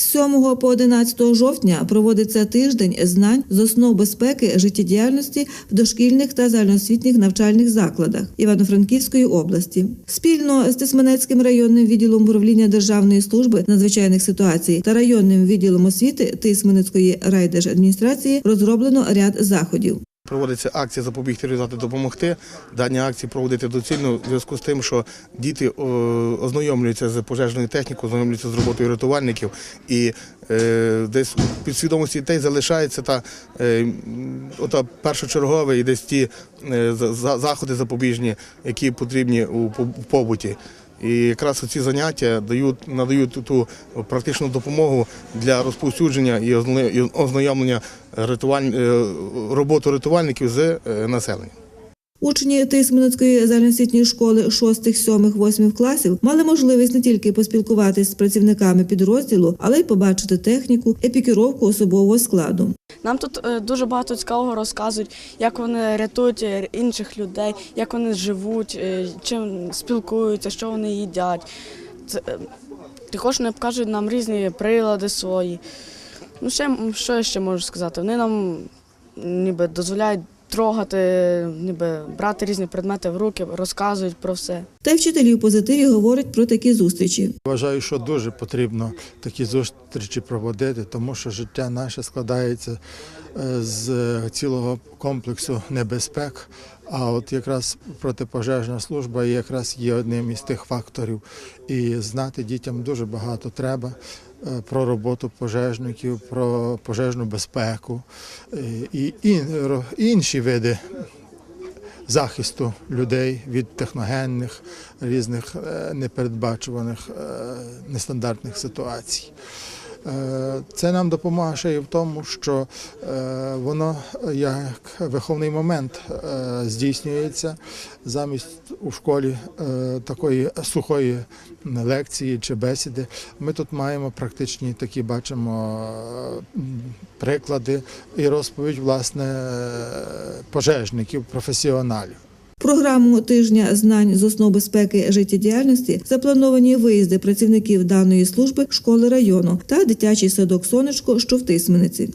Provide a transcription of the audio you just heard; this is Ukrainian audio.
З 7 по 11 жовтня проводиться тиждень знань з основ безпеки життєдіяльності в дошкільних та загальноосвітніх навчальних закладах Івано-Франківської області. Спільно з Тисменецьким районним відділом управління Державної служби надзвичайних ситуацій та районним відділом освіти Тисменецької райдержадміністрації розроблено ряд заходів. Проводиться акція запобігти реалізувати допомогти. Дані акції проводити доцільно в зв'язку з тим, що діти ознайомлюються з пожежною технікою, ознайомлюються з роботою рятувальників, і е, десь у підсвідомості дітей залишається та е, ота першочергове і десь ті е, за- за- заходи запобіжні, які потрібні у побуті. І якраз ці заняття дають надають ту практичну допомогу для розповсюдження і озна- ознайомлення рятуваль... е, роботу рятувальників з е, населенням. Учні Тисменецької загальноосвітньої школи 6, 7, 8 класів мали можливість не тільки поспілкуватись з працівниками підрозділу, але й побачити техніку, епікіровку особового складу. Нам тут е, дуже багато цікавого розказують, як вони рятують е, інших людей, як вони живуть, е, чим спілкуються, що вони їдять. Також вони покажуть нам різні прилади свої. Ну, ще, що я ще можу сказати? Вони нам ніби дозволяють трогати, ніби брати різні предмети в руки, розказують про все. Та й вчителі в позитиві говорять про такі зустрічі. Вважаю, що дуже потрібно такі зустрічі проводити, тому що життя наше складається е, з цілого комплексу небезпек. А от якраз протипожежна служба якраз є одним із тих факторів. І знати дітям дуже багато треба про роботу пожежників, про пожежну безпеку е, і інші види захисту людей від техногенних різних е, непередбачуваних е, нестандартних ситуацій. Е, Це нам допомагає в тому, що е, воно як виховний момент е, здійснюється замість у школі такої сухої лекції чи бесіди. Ми тут маємо практичні такі бачимо приклади і розповідь власне пожежників, професіоналів. Програму тижня знань з основ безпеки життєдіяльності заплановані виїзди працівників даної служби школи району та дитячий садок сонечко, що в Тисмениці.